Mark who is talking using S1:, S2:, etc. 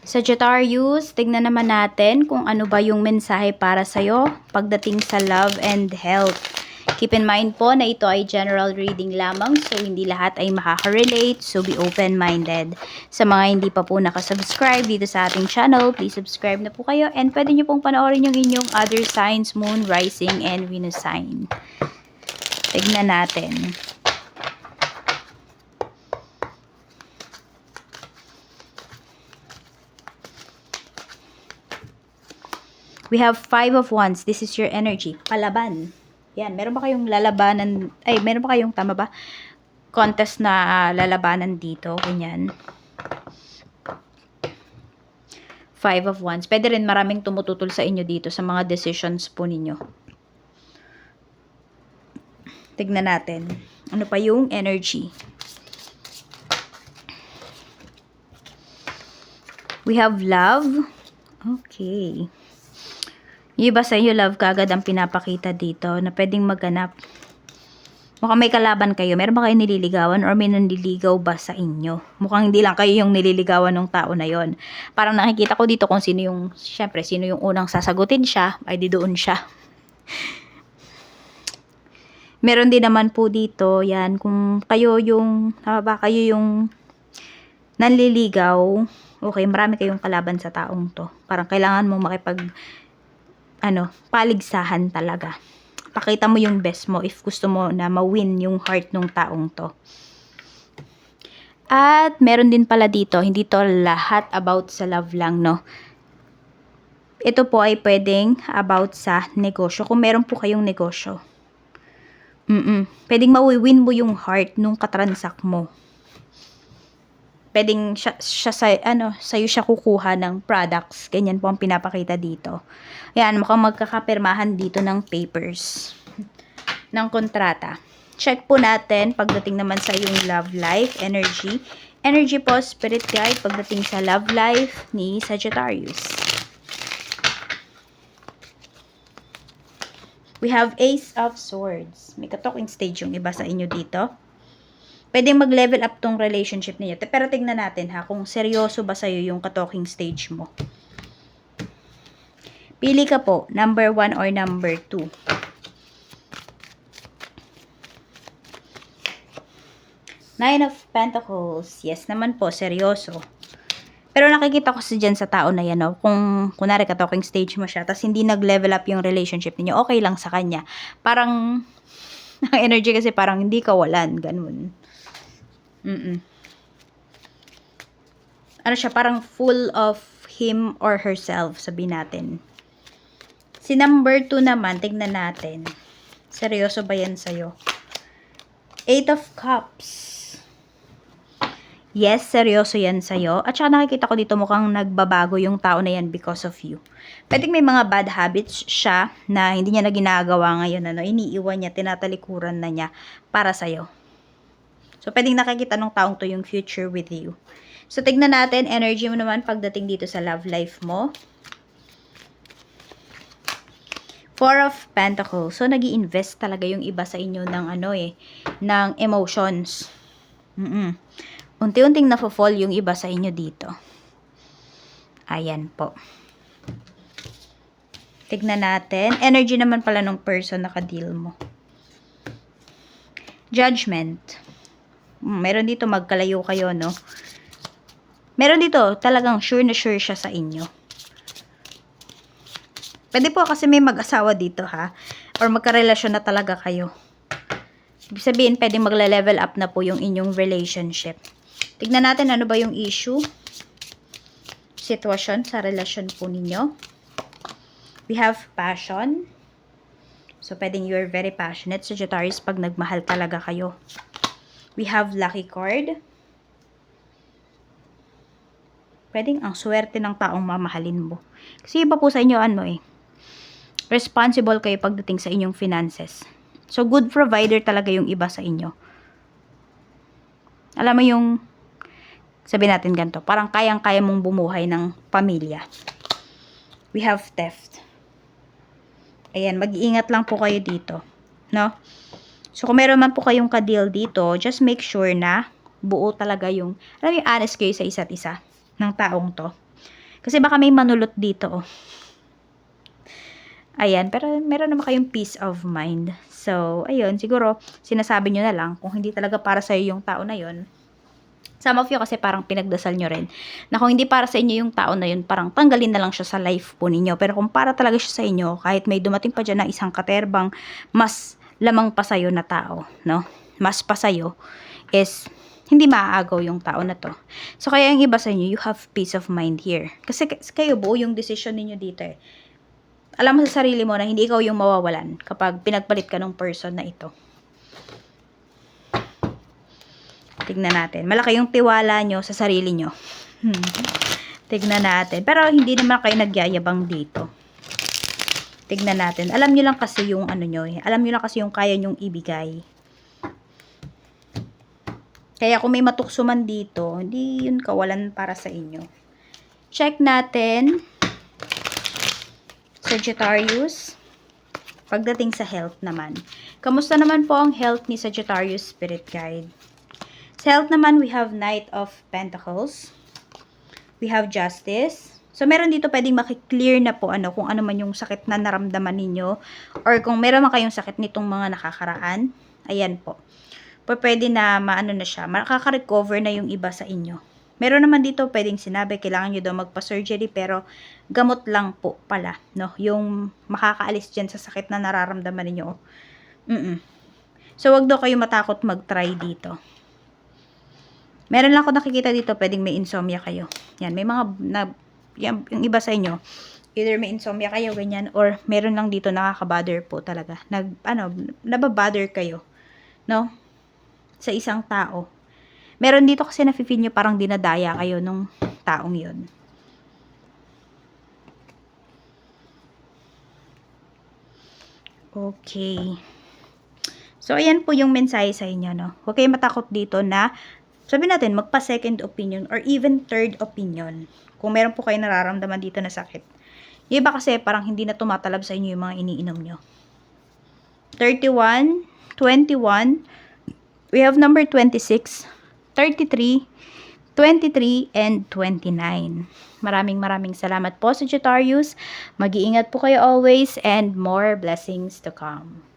S1: Sagittarius, tignan naman natin kung ano ba yung mensahe para sa'yo pagdating sa love and health. Keep in mind po na ito ay general reading lamang so hindi lahat ay makaka-relate so be open-minded. Sa mga hindi pa po nakasubscribe dito sa ating channel, please subscribe na po kayo and pwede nyo pong panoorin yung inyong other signs, moon, rising, and Venus sign. Tignan natin. We have five of wands. This is your energy. Palaban. Yan. Meron ba kayong lalabanan? Ay, meron ba kayong, tama ba? Contest na ah, lalabanan dito. Ganyan. Five of wands. Pwede rin maraming tumututol sa inyo dito sa mga decisions po ninyo. Tignan natin. Ano pa yung energy? We have love. Okay. Iba sa inyo, love kagad ang pinapakita dito na pwedeng magganap. Mukhang may kalaban kayo. Meron ba kayo nililigawan or may nanliligaw ba sa inyo? Mukhang hindi lang kayo yung nililigawan ng tao na yon. Parang nakikita ko dito kung sino yung, syempre, sino yung unang sasagutin siya, ay di doon siya. Meron din naman po dito, yan, kung kayo yung, tama ba, kayo yung nanliligaw, okay, marami kayong kalaban sa taong to. Parang kailangan mong makipag, ano, paligsahan talaga. Pakita mo yung best mo if gusto mo na ma-win yung heart ng taong to. At meron din pala dito, hindi to lahat about sa love lang, no? Ito po ay pwedeng about sa negosyo. Kung meron po kayong negosyo. Mm-mm. Pwedeng ma-win mo yung heart nung katransak mo. Pwedeng siya, siya sa, ano, sa'yo siya kukuha ng products. Ganyan po ang pinapakita dito. Yan, mukhang magkakapirmahan dito ng papers. ng kontrata. Check po natin pagdating naman sa yung love life, energy. Energy po, spirit guide pagdating sa love life ni Sagittarius. We have Ace of Swords. May ka-talking stage yung iba sa inyo dito. Pwedeng mag-level up tong relationship niyo. Pero tignan natin ha, kung seryoso ba sa'yo yung ka-talking stage mo. Pili ka po, number 1 or number 2. Nine of Pentacles. Yes naman po, seryoso. Pero nakikita ko si dyan sa tao na yan, no? kung kunwari ka talking stage mo siya, tapos hindi nag-level up yung relationship niyo, okay lang sa kanya. Parang, ang energy kasi parang hindi kawalan, ganun. Mm-mm. Ano siya, parang full of him or herself, sabi natin. Si number 2 naman, tignan natin. Seryoso ba yan sa'yo? Eight of Cups. Yes, seryoso yan sa'yo. At saka nakikita ko dito mukhang nagbabago yung tao na yan because of you. Pwede may mga bad habits siya na hindi niya na ginagawa ngayon. Ano, iniiwan niya, tinatalikuran na niya para sa'yo. So, pwedeng nakikita ng taong to yung future with you. So, tignan natin, energy mo naman pagdating dito sa love life mo. Four of Pentacles. So, nag invest talaga yung iba sa inyo ng ano eh, ng emotions. Mm-mm unti-unting nafo-fall yung iba sa inyo dito. Ayan po. Tignan natin. Energy naman pala ng person na ka-deal mo. Judgment. Hmm, meron dito magkalayo kayo, no? Meron dito, talagang sure na sure siya sa inyo. Pwede po kasi may mag-asawa dito, ha? Or magkarelasyon na talaga kayo. Ibig sabihin, pwede magle-level up na po yung inyong relationship. Tignan natin ano ba yung issue, sitwasyon sa relasyon po ninyo. We have passion. So, pwedeng you're very passionate, Sagittarius, pag nagmahal talaga kayo. We have lucky card. Pwedeng ang swerte ng taong mamahalin mo. Kasi iba po sa inyo, ano eh, responsible kayo pagdating sa inyong finances. So, good provider talaga yung iba sa inyo. Alam mo yung sabi natin ganito, parang kayang-kaya mong bumuhay ng pamilya. We have theft. Ayan, mag-iingat lang po kayo dito. No? So, kung meron man po kayong ka-deal dito, just make sure na buo talaga yung, alam yung honest kayo sa isa't isa ng taong to. Kasi baka may manulot dito, oh. Ayan, pero meron naman kayong peace of mind. So, ayun, siguro, sinasabi nyo na lang, kung hindi talaga para sa'yo yung tao na yun, Some of you kasi parang pinagdasal nyo rin na kung hindi para sa inyo yung tao na yun, parang tanggalin na lang siya sa life po ninyo. Pero kung para talaga siya sa inyo, kahit may dumating pa dyan na isang katerbang mas lamang pa sa'yo na tao, no? Mas pa sa'yo, is hindi maaagaw yung tao na to. So, kaya yung iba sa inyo, you have peace of mind here. Kasi kayo buo yung decision ninyo dito eh. Alam mo sa sarili mo na hindi ikaw yung mawawalan kapag pinagpalit ka ng person na ito. Tignan natin. Malaki yung tiwala nyo sa sarili nyo. Hmm. Tignan natin. Pero hindi naman kayo nagyayabang dito. Tignan natin. Alam nyo lang kasi yung ano nyo eh. Alam nyo lang kasi yung kaya nyong ibigay. Kaya kung may matukso man dito, hindi yun kawalan para sa inyo. Check natin. Sagittarius. Pagdating sa health naman. Kamusta naman po ang health ni Sagittarius Spirit Guide? Sa health naman, we have Knight of Pentacles. We have Justice. So, meron dito pwedeng makiklear na po ano, kung ano man yung sakit na naramdaman ninyo. Or kung meron man kayong sakit nitong mga nakakaraan. Ayan po. Po, pwede na maano na siya. Makaka-recover na yung iba sa inyo. Meron naman dito pwedeng sinabi, kailangan nyo daw magpa-surgery pero gamot lang po pala. No? Yung makakaalis dyan sa sakit na nararamdaman ninyo. Mm-mm. So, wag daw kayo matakot mag-try dito. Meron lang ako nakikita dito, pwedeng may insomnia kayo. Yan, may mga, na, yan, yung iba sa inyo, either may insomnia kayo, ganyan, or meron lang dito nakaka-bother po talaga. Nag, ano, nababother kayo. No? Sa isang tao. Meron dito kasi nafe-feel nyo parang dinadaya kayo nung taong yon. Okay. So, ayan po yung mensahe sa inyo, no? Huwag kayong matakot dito na, sabi natin, magpa-second opinion or even third opinion. Kung meron po kayo nararamdaman dito na sakit. Yung iba kasi parang hindi na tumatalab sa inyo yung mga iniinom nyo. 31, 21, we have number 26, 33, 23, and 29. Maraming maraming salamat po, Sagittarius. Mag-iingat po kayo always and more blessings to come.